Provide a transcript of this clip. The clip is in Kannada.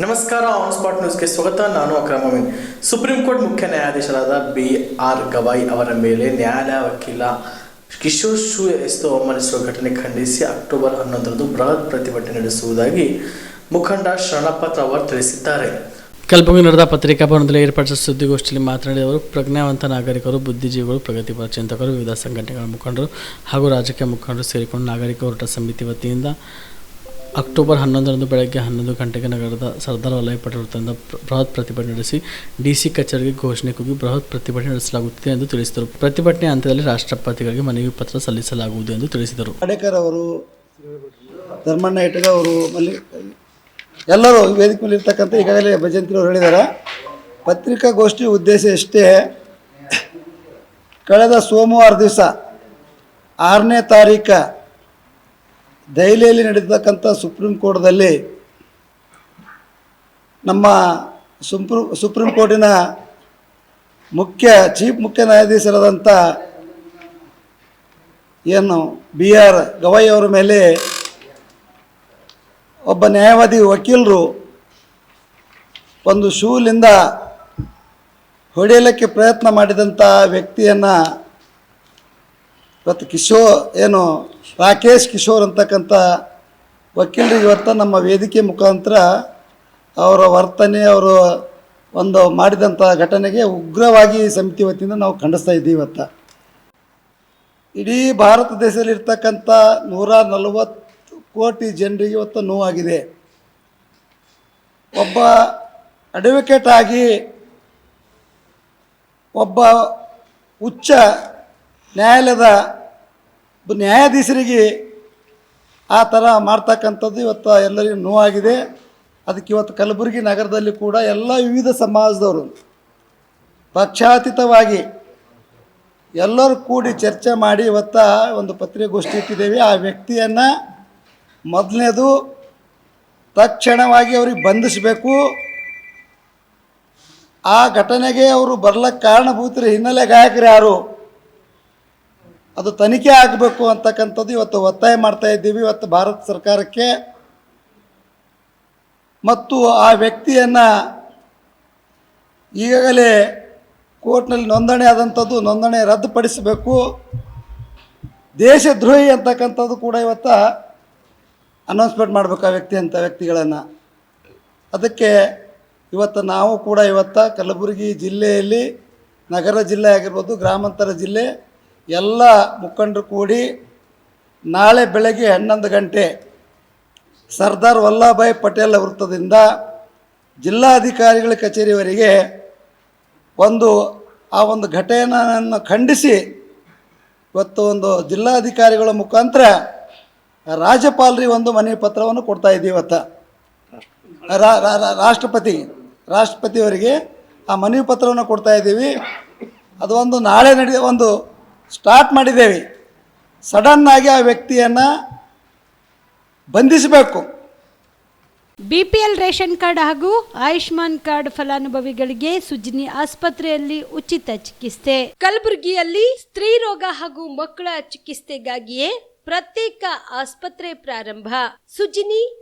ನಮಸ್ಕಾರ, ಆನ್ ಸ್ಪಾಟ್ ನ್ಯೂಸ್ಗೆ ಸ್ವಾಗತ. ನಾನು ಅಕ್ರಮ ಸುಪ್ರೀಂ ಕೋರ್ಟ್ ಮುಖ್ಯ ನ್ಯಾಯಾಧೀಶರಾದ ಬಿ ಆರ್ ಗವಾಯಿ ಅವರ ಮೇಲೆ ನ್ಯಾಯಾಲಯ ವಕೀಲ ಕಿಶೋರ್ ಶೂ ಎಸ್ತು ಅವಮಾನಿಸುವ ಘಟನೆ ಖಂಡಿಸಿ ಅಕ್ಟೋಬರ್ ಹನ್ನೊಂದರಂದು ಬೃಹತ್ ಪ್ರತಿಭಟನೆ ನಡೆಸುವುದಾಗಿ ಮುಖಂಡ ಶರಣಪ್ಪ ತವರ್ ತಿಳಿಸಿದ್ದಾರೆ. ಕಲಬುರಗಿ ನಡೆದ ಪತ್ರಿಕಾ ಭವನದಲ್ಲಿ ಏರ್ಪಡಿಸಿದ ಸುದ್ದಿಗೋಷ್ಠಿಯಲ್ಲಿ ಮಾತನಾಡಿದ ಅವರು, ಪ್ರಜ್ಞಾವಂತ ನಾಗರಿಕರು, ಬುದ್ಧಿಜೀವಿಗಳು ಪ್ರಗತಿಪರ ಚಿಂತಕರು ವಿವಿಧ ಸಂಘಟನೆಗಳ ಮುಖಂಡರು ಹಾಗೂ ರಾಜಕೀಯ ಮುಖಂಡರು ಸೇರಿಕೊಂಡು ನಾಗರಿಕ ಹೋರಾಟ ಸಮಿತಿ ವತಿಯಿಂದ ಅಕ್ಟೋಬರ್ ಹನ್ನೊಂದರಂದು ಬೆಳಗ್ಗೆ ಹನ್ನೊಂದು ಗಂಟೆಗೆ ನಗರದ ಸರ್ದಾರ್ ವಲ್ಲಭಾಯ್ ಪಟೇಲ್ ವೃತ್ತದಿಂದ ಬೃಹತ್ ಪ್ರತಿಭಟನೆ ನಡೆಸಿ ಡಿಸಿ ಕಚೇರಿಗೆ ಘೋಷಣೆ ಕೂಗಿ ಬೃಹತ್ ಪ್ರತಿಭಟನೆ ನಡೆಸಲಾಗುತ್ತಿದೆ ಎಂದು ತಿಳಿಸಿದರು. ಪ್ರತಿಭಟನೆ ಹಂತದಲ್ಲಿ ರಾಷ್ಟ್ರಪತಿಗಳಿಗೆ ಮನವಿ ಪತ್ರ ಸಲ್ಲಿಸಲಾಗುವುದು ಎಂದು ತಿಳಿಸಿದರು. ಪಾಡೇಕರ್ ಅವರು, ಧರ್ಮಣ್ಣ ಇಟ್ಟಿಗೆ ಅವರು ಎಲ್ಲರೂ ವೇದಿಕೆ ಮೇಲೆ ಇರ್ತಕ್ಕಂಥ ಈಗಾಗಲೇ ಭಜಂತ್ರಿ ಅವರು ಹೇಳಿದ್ದಾರೆ ಪತ್ರಿಕಾಗೋಷ್ಠಿ ಉದ್ದೇಶ ಎಷ್ಟೇ, ಕಳೆದ ಸೋಮವಾರ ದಿವಸ ಆರನೇ ತಾರೀಕ ದೆಹಲಿಯಲ್ಲಿ ನಡೀತಕ್ಕಂಥ ಸುಪ್ರೀಂ ಕೋರ್ಟ್ದಲ್ಲಿ ನಮ್ಮ ಸುಪ್ರೀಂ ಸುಪ್ರೀಂ ಕೋರ್ಟಿನ ಮುಖ್ಯ, ಚೀಫ್ ಮುಖ್ಯ ನ್ಯಾಯಾಧೀಶರಾದಂಥ ಏನು ಬಿ ಆರ್ ಗವಾಯಿ ಅವರ ಮೇಲೆ ಒಬ್ಬ ನ್ಯಾಯವಾದಿ ವಕೀಲರು ಒಂದು ಶೂಲಿಂದ ಹೊಡೆಯಲಿಕ್ಕೆ ಪ್ರಯತ್ನ ಮಾಡಿದಂಥ ವ್ಯಕ್ತಿಯನ್ನು ಇವತ್ತು ಕಿಶೋರ್ ಏನು ರಾಕೇಶ್ ಕಿಶೋರ್ ಅಂತಕ್ಕಂಥ ವಕೀಲರು ಇವತ್ತು ನಮ್ಮ ವೇದಿಕೆ ಮುಖಾಂತರ ಅವರ ವರ್ತನೆ, ಅವರು ಒಂದು ಮಾಡಿದಂಥ ಘಟನೆಗೆ ಉಗ್ರವಾಗಿ ಸಮಿತಿ ವತಿಯಿಂದ ನಾವು ಖಂಡಿಸ್ತಾ ಇದ್ದೀವಿ ಇವತ್ತು. ಇಡೀ ಭಾರತ ದೇಶದಲ್ಲಿ ಇರ್ತಕ್ಕಂಥ ನೂರ ನಲವತ್ತು ಕೋಟಿ ಜನರಿಗೆ ಇವತ್ತು ನೋವಾಗಿದೆ. ಒಬ್ಬ ಅಡ್ವೊಕೇಟ್ ಆಗಿ ಒಬ್ಬ ಉಚ್ಚ ನ್ಯಾಯಾಲಯದ ನ್ಯಾಯಾಧೀಶರಿಗೆ ಆ ಥರ ಮಾಡ್ತಕ್ಕಂಥದ್ದು ಇವತ್ತು ಎಲ್ಲರಿಗೂ ನೋವಾಗಿದೆ. ಅದಕ್ಕೆ ಇವತ್ತು ಕಲಬುರಗಿ ನಗರದಲ್ಲಿ ಕೂಡ ಎಲ್ಲ ವಿವಿಧ ಸಮಾಜದವರು ಪಕ್ಷಾತೀತವಾಗಿ ಎಲ್ಲರೂ ಕೂಡಿ ಚರ್ಚೆ ಮಾಡಿ ಇವತ್ತ ಒಂದು ಪತ್ರಿಕಾಗೋಷ್ಠಿ ಇಟ್ಟಿದ್ದೇವೆ. ಆ ವ್ಯಕ್ತಿಯನ್ನು ಮೊದಲನೇದು ತಕ್ಷಣವಾಗಿ ಅವ್ರಿಗೆ ಬಂಧಿಸಬೇಕು. ಆ ಘಟನೆಗೆ ಅವರು ಬರ್ಲಕ್ಕೆ ಕಾರಣಭೂತರ ಹಿನ್ನೆಲೆ ಗಾಯಕರು ಯಾರು? ಅದು ತನಿಖೆ ಆಗಬೇಕು ಅಂತಕ್ಕಂಥದ್ದು ಇವತ್ತು ಒತ್ತಾಯ ಮಾಡ್ತಾ ಇದ್ದೀವಿ. ಇವತ್ತು ಭಾರತ ಸರ್ಕಾರಕ್ಕೆ ಮತ್ತು ಆ ವ್ಯಕ್ತಿಯನ್ನು ಈಗಾಗಲೇ ಕೋರ್ಟ್ನಲ್ಲಿ ನೋಂದಣಿ ಆದಂಥದ್ದು ನೋಂದಣಿ ರದ್ದುಪಡಿಸಬೇಕು. ದೇಶದ್ರೋಹಿ ಅಂತಕ್ಕಂಥದ್ದು ಕೂಡ ಇವತ್ತು ಅನೌನ್ಸ್ಮೆಂಟ್ ಮಾಡಬೇಕು ಆ ವ್ಯಕ್ತಿ ಅಂತ ವ್ಯಕ್ತಿಗಳನ್ನು. ಅದಕ್ಕೆ ಇವತ್ತು ನಾವು ಕೂಡ ಇವತ್ತು ಕಲಬುರಗಿ ಜಿಲ್ಲೆಯಲ್ಲಿ ನಗರ ಜಿಲ್ಲೆ ಆಗಿರ್ಬೋದು ಗ್ರಾಮಾಂತರ ಜಿಲ್ಲೆ ಎಲ್ಲ ಮುಖಂಡರು ಕೂಡಿ ನಾಳೆ ಬೆಳಗ್ಗೆ ಹನ್ನೊಂದು ಗಂಟೆ ಸರ್ದಾರ್ ವಲ್ಲಭಾಯ್ ಪಟೇಲ್ ವೃತ್ತದಿಂದ ಜಿಲ್ಲಾಧಿಕಾರಿಗಳ ಕಚೇರಿವರೆಗೆ ಒಂದು, ಆ ಒಂದು ಘಟನೆಯನ್ನು ಖಂಡಿಸಿ ಇವತ್ತು ಒಂದು ಜಿಲ್ಲಾಧಿಕಾರಿಗಳ ಮುಖಾಂತರ ರಾಜ್ಯಪಾಲರಿಗೆ ಒಂದು ಮನವಿ ಪತ್ರವನ್ನು ಕೊಡ್ತಾ ಇದ್ದೀವಿ ಇವತ್ತು. ರಾಷ್ಟ್ರಪತಿ, ರಾಷ್ಟ್ರಪತಿಯವರಿಗೆ ಆ ಮನವಿ ಪತ್ರವನ್ನು ಕೊಡ್ತಾ ಇದ್ದೀವಿ. ಅದು ಒಂದು ನಾಳೆ ನಡೆದ ಒಂದು ಸ್ಟಾರ್ಟ್ ಮಾಡಿದ್ದೇವೆ. ಸಡನ್ನಾಗಿ ಆ ವ್ಯಕ್ತಿಯನ್ನು ಬಂಧಿಸಬೇಕು. ಬಿಪಿಎಲ್ ರೇಷನ್ ಕಾರ್ಡ್ ಹಾಗೂ ಆಯುಷ್ಮಾನ್ ಕಾರ್ಡ್ ಫಲಾನುಭವಿಗಳಿಗೆ ಸುಜಿನಿ ಆಸ್ಪತ್ರೆಯಲ್ಲಿ ಉಚಿತ ಚಿಕಿತ್ಸೆ. ಕಲಬುರಗಿಯಲ್ಲಿ ಸ್ತ್ರೀ ರೋಗ ಹಾಗೂ ಮಕ್ಕಳ ಚಿಕಿತ್ಸೆಗಾಗಿಯೇ ಪ್ರತ್ಯೇಕ ಆಸ್ಪತ್ರೆ ಪ್ರಾರಂಭ. ಸುಜಿನಿ